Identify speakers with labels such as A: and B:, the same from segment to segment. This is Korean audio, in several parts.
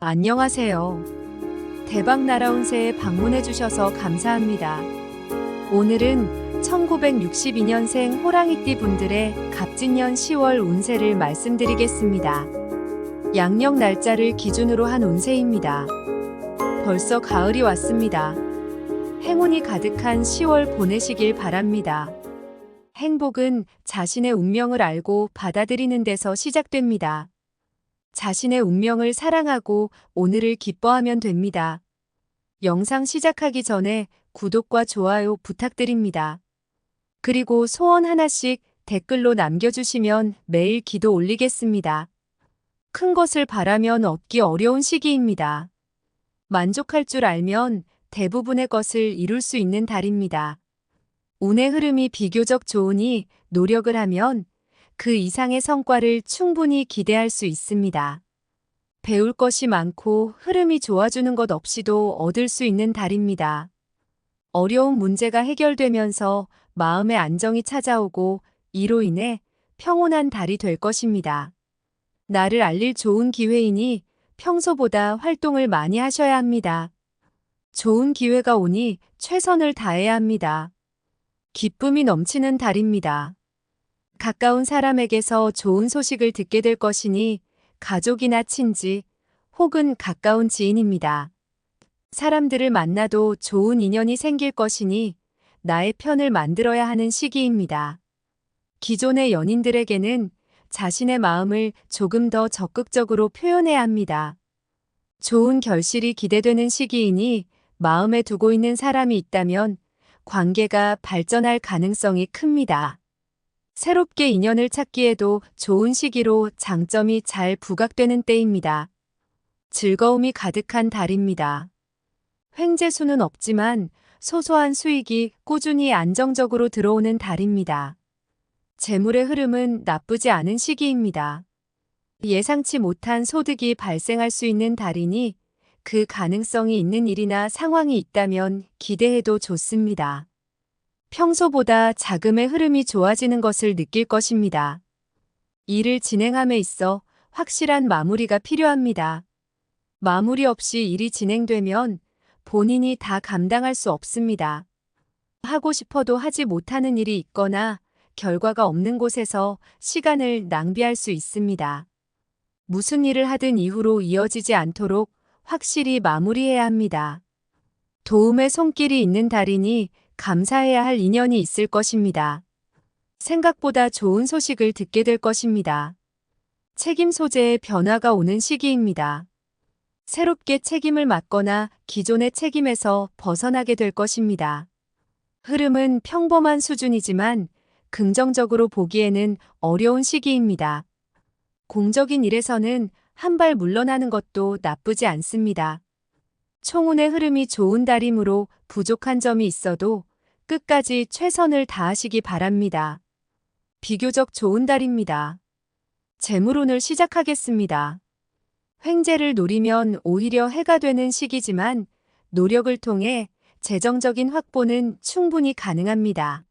A: 안녕하세요. 대박 날아온 새에 방문해 주셔서 감사합니다. 오늘은 1962년생 호랑이띠 분들의 갑진년 10월 운세를 말씀드리겠습니다. 양력 날짜를 기준으로 한 운세입니다. 벌써 가을이 왔습니다. 행운이 가득한 10월 보내시길 바랍니다. 행복은 자신의 운명을 알고 받아들이는 데서 시작됩니다. 자신의 운명을 사랑하고 오늘을 기뻐하면 됩니다. 영상 시작하기 전에 구독과 좋아요 부탁드립니다. 그리고 소원 하나씩 댓글로 남겨주시면 매일 기도 올리겠습니다. 큰 것을 바라면 얻기 어려운 시기입니다. 만족할 줄 알면 대부분의 것을 이룰 수 있는 달입니다. 운의 흐름이 비교적 좋으니 노력을 하면 그 이상의 성과를 충분히 기대할 수 있습니다. 배울 것이 많고 흐름이 좋아주는 것 없이도 얻을 수 있는 달입니다. 어려운 문제가 해결되면서 마음의 안정이 찾아오고 이로 인해 평온한 달이 될 것입니다. 나를 알릴 좋은 기회이니 평소보다 활동을 많이 하셔야 합니다. 좋은 기회가 오니 최선을 다해야 합니다. 기쁨이 넘치는 달입니다. 가까운 사람에게서 좋은 소식을 듣게 될 것이니 가족이나 친지 혹은 가까운 지인입니다. 사람들을 만나도 좋은 인연이 생길 것이니 나의 편을 만들어야 하는 시기입니다. 기존의 연인들에게는 자신의 마음을 조금 더 적극적으로 표현해야 합니다. 좋은 결실이 기대되는 시기이니 마음에 두고 있는 사람이 있다면 관계가 발전할 가능성이 큽니다. 새롭게 인연을 찾기에도 좋은 시기로 장점이 잘 부각되는 때입니다. 즐거움이 가득한 달입니다. 횡재수는 없지만 소소한 수익이 꾸준히 안정적으로 들어오는 달입니다. 재물의 흐름은 나쁘지 않은 시기입니다. 예상치 못한 소득이 발생할 수 있는 달이니 그 가능성이 있는 일이나 상황이 있다면 기대해도 좋습니다. 평소보다 자금의 흐름이 좋아지는 것을 느낄 것입니다. 일을 진행함에 있어 확실한 마무리가 필요합니다. 마무리 없이 일이 진행되면 본인이 다 감당할 수 없습니다. 하고 싶어도 하지 못하는 일이 있거나 결과가 없는 곳에서 시간을 낭비할 수 있습니다. 무슨 일을 하든 이후로 이어지지 않도록 확실히 마무리해야 합니다. 도움의 손길이 있는 달이니 감사해야 할 인연이 있을 것입니다. 생각보다 좋은 소식을 듣게 될 것입니다. 책임 소재의 변화가 오는 시기입니다. 새롭게 책임을 맡거나 기존의 책임에서 벗어나게 될 것입니다. 흐름은 평범한 수준이지만 긍정적으로 보기에는 어려운 시기입니다. 공적인 일에서는 한 발 물러나는 것도 나쁘지 않습니다. 총운의 흐름이 좋은 달이므로 부족한 점이 있어도 끝까지 최선을 다하시기 바랍니다. 비교적 좋은 달입니다. 재물운을 시작하겠습니다. 횡재를 노리면 오히려 해가 되는 시기지만 노력을 통해 재정적인 확보는 충분히 가능합니다.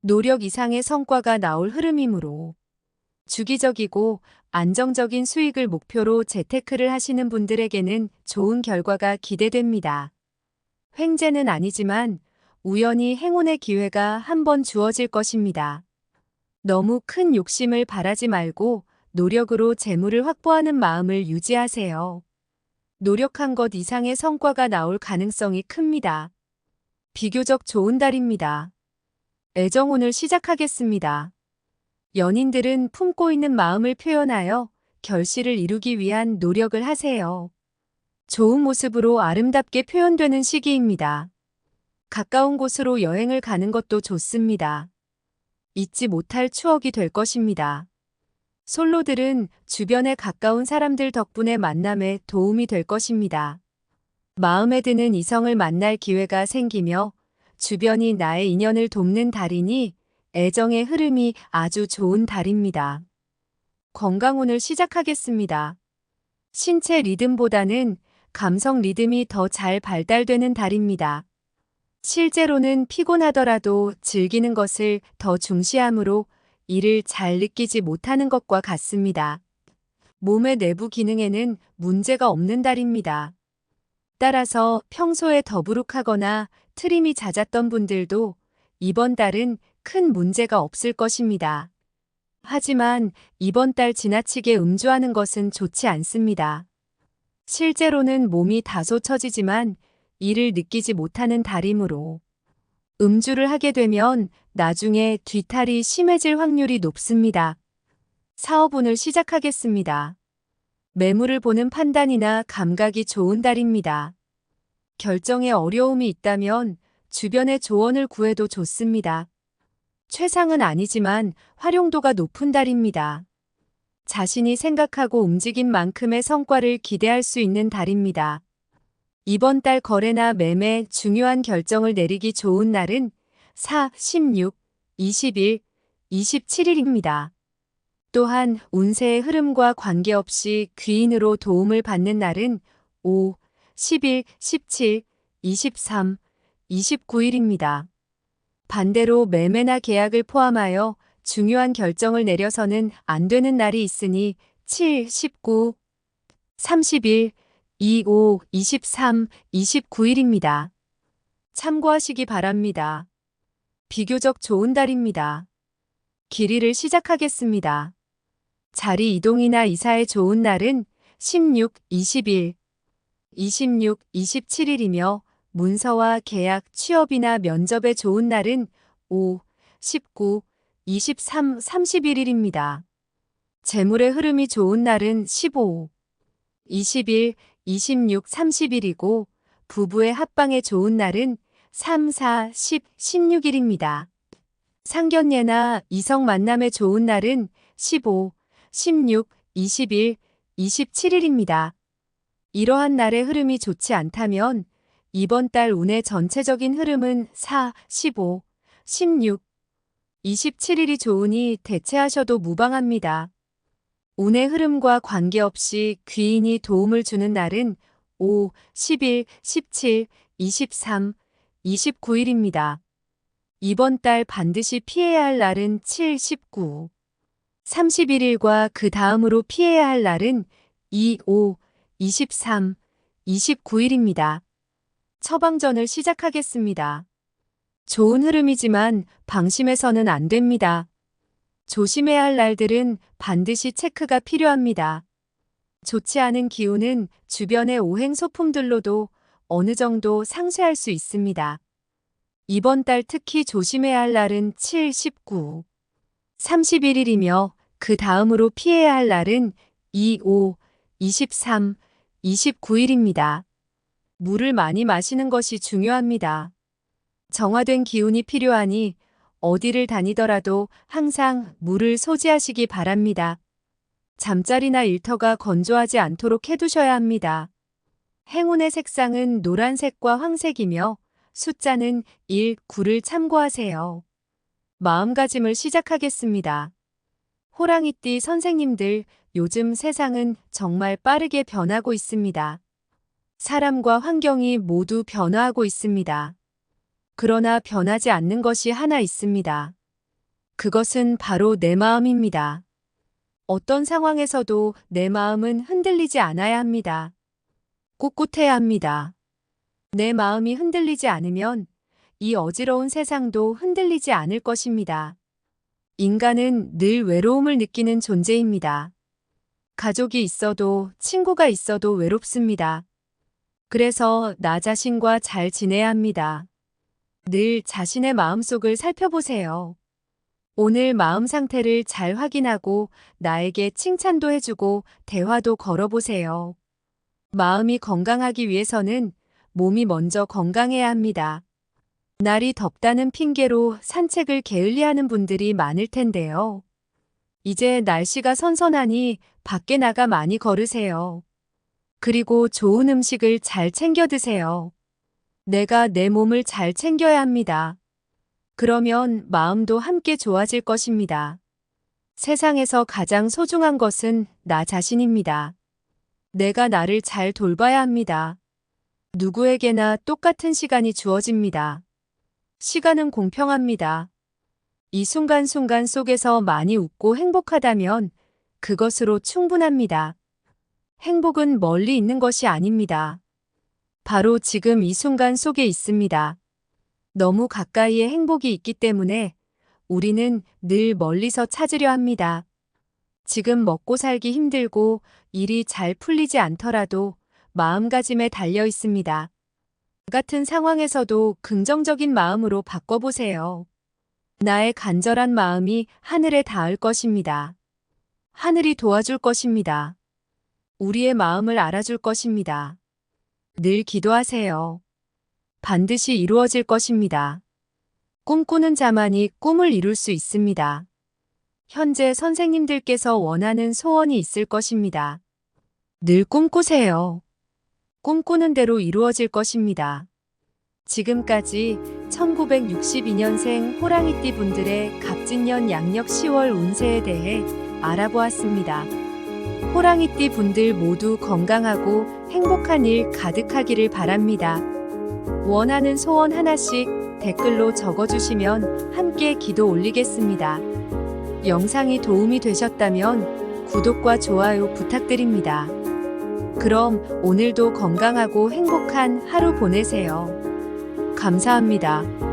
A: 노력 이상의 성과가 나올 흐름이므로 주기적이고 안정적인 수익을 목표로 재테크를 하시는 분들에게는 좋은 결과가 기대됩니다. 횡재는 아니지만 우연히 행운의 기회가 한 번 주어질 것입니다. 너무 큰 욕심을 바라지 말고 노력으로 재물을 확보하는 마음을 유지하세요. 노력한 것 이상의 성과가 나올 가능성이 큽니다. 비교적 좋은 달입니다. 애정운을 시작하겠습니다. 연인들은 품고 있는 마음을 표현하여 결실을 이루기 위한 노력을 하세요. 좋은 모습으로 아름답게 표현되는 시기입니다. 가까운 곳으로 여행을 가는 것도 좋습니다. 잊지 못할 추억이 될 것입니다. 솔로들은 주변에 가까운 사람들 덕분에 만남에 도움이 될 것입니다. 마음에 드는 이성을 만날 기회가 생기며 주변이 나의 인연을 돕는 달이니 애정의 흐름이 아주 좋은 달입니다. 건강운을 시작하겠습니다. 신체 리듬보다는 감성 리듬이 더 잘 발달되는 달입니다. 실제로는 피곤하더라도 즐기는 것을 더 중시하므로 이를 잘 느끼지 못하는 것과 같습니다. 몸의 내부 기능에는 문제가 없는 달입니다. 따라서 평소에 더부룩하거나 트림이 잦았던 분들도 이번 달은 큰 문제가 없을 것입니다. 하지만 이번 달 지나치게 음주하는 것은 좋지 않습니다. 실제로는 몸이 다소 처지지만 이를 느끼지 못하는 달이므로 음주를 하게 되면 나중에 뒤탈이 심해질 확률이 높습니다. 사업운을 시작하겠습니다. 매물을 보는 판단이나 감각이 좋은 달입니다. 결정에 어려움이 있다면 주변의 조언을 구해도 좋습니다. 최상은 아니지만 활용도가 높은 달입니다. 자신이 생각하고 움직인 만큼의 성과를 기대할 수 있는 달입니다. 이번 달 거래나 매매 중요한 결정을 내리기 좋은 날은 4, 16, 21, 27일입니다. 또한 운세의 흐름과 관계없이 귀인으로 도움을 받는 날은 5, 11, 17, 23, 29일입니다. 반대로 매매나 계약을 포함하여 중요한 결정을 내려서는 안 되는 날이 있으니 7, 19, 31, 25, 23, 29일입니다. 참고하시기 바랍니다. 비교적 좋은 달입니다. 길이를 시작하겠습니다. 자리 이동이나 이사에 좋은 날은 16, 20일, 26, 27일이며 문서와 계약, 취업이나 면접에 좋은 날은 5, 19, 23, 31일입니다. 재물의 흐름이 좋은 날은 15, 20일, 26, 30일이고 부부의 합방에 좋은 날은 3, 4, 10, 16일입니다. 상견례나 이성 만남에 좋은 날은 15, 16, 20일, 27일입니다. 이러한 날의 흐름이 좋지 않다면 이번 달 운의 전체적인 흐름은 4, 15, 16, 27일이 좋으니 대체하셔도 무방합니다. 운의 흐름과 관계없이 귀인이 도움을 주는 날은 5, 11, 17, 23, 29일입니다. 이번 달 반드시 피해야 할 날은 7, 19, 31일과 그 다음으로 피해야 할 날은 2, 5, 23, 29일입니다. 처방전을 시작하겠습니다. 좋은 흐름이지만 방심해서는 안 됩니다. 조심해야 할 날들은 반드시 체크가 필요합니다. 좋지 않은 기운은 주변의 오행 소품들로도 어느 정도 상쇄할 수 있습니다. 이번 달 특히 조심해야 할 날은 7, 19, 31일이며 그 다음으로 피해야 할 날은 2, 5, 23, 29일입니다. 물을 많이 마시는 것이 중요합니다. 정화된 기운이 필요하니 어디를 다니더라도 항상 물을 소지하시기 바랍니다. 잠자리나 일터가 건조하지 않도록 해두셔야 합니다. 행운의 색상은 노란색과 황색이며 숫자는 1, 9를 참고하세요. 마음가짐을 시작하겠습니다. 호랑이띠 선생님들, 요즘 세상은 정말 빠르게 변하고 있습니다. 사람과 환경이 모두 변화하고 있습니다. 그러나 변하지 않는 것이 하나 있습니다. 그것은 바로 내 마음입니다. 어떤 상황에서도 내 마음은 흔들리지 않아야 합니다. 꿋꿋해야 합니다. 내 마음이 흔들리지 않으면 이 어지러운 세상도 흔들리지 않을 것입니다. 인간은 늘 외로움을 느끼는 존재입니다. 가족이 있어도 친구가 있어도 외롭습니다. 그래서 나 자신과 잘 지내야 합니다. 늘 자신의 마음속을 살펴보세요. 오늘 마음 상태를 잘 확인하고 나에게 칭찬도 해주고 대화도 걸어보세요. 마음이 건강하기 위해서는 몸이 먼저 건강해야 합니다. 날이 덥다는 핑계로 산책을 게을리하는 분들이 많을 텐데요. 이제 날씨가 선선하니 밖에 나가 많이 걸으세요. 그리고 좋은 음식을 잘 챙겨 드세요. 내가 내 몸을 잘 챙겨야 합니다. 그러면 마음도 함께 좋아질 것입니다. 세상에서 가장 소중한 것은 나 자신입니다. 내가 나를 잘 돌봐야 합니다. 누구에게나 똑같은 시간이 주어집니다. 시간은 공평합니다. 이 순간순간 속에서 많이 웃고 행복하다면 그것으로 충분합니다. 행복은 멀리 있는 것이 아닙니다. 바로 지금 이 순간 속에 있습니다. 너무 가까이에 행복이 있기 때문에 우리는 늘 멀리서 찾으려 합니다. 지금 먹고 살기 힘들고 일이 잘 풀리지 않더라도 마음가짐에 달려 있습니다. 같은 상황에서도 긍정적인 마음으로 바꿔보세요. 나의 간절한 마음이 하늘에 닿을 것입니다. 하늘이 도와줄 것입니다. 우리의 마음을 알아줄 것입니다. 늘 기도하세요. 반드시 이루어질 것입니다. 꿈꾸는 자만이 꿈을 이룰 수 있습니다. 현재 선생님들께서 원하는 소원이 있을 것입니다. 늘 꿈꾸세요. 꿈꾸는 대로 이루어질 것입니다. 지금까지 1962년생 호랑이띠 분들의 갑진년 양력 10월 운세에 대해 알아보았습니다. 호랑이띠 분들 모두 건강하고 행복한 일 가득하기를 바랍니다. 원하는 소원 하나씩 댓글로 적어주시면 함께 기도 올리겠습니다. 영상이 도움이 되셨다면 구독과 좋아요 부탁드립니다. 그럼 오늘도 건강하고 행복한 하루 보내세요. 감사합니다.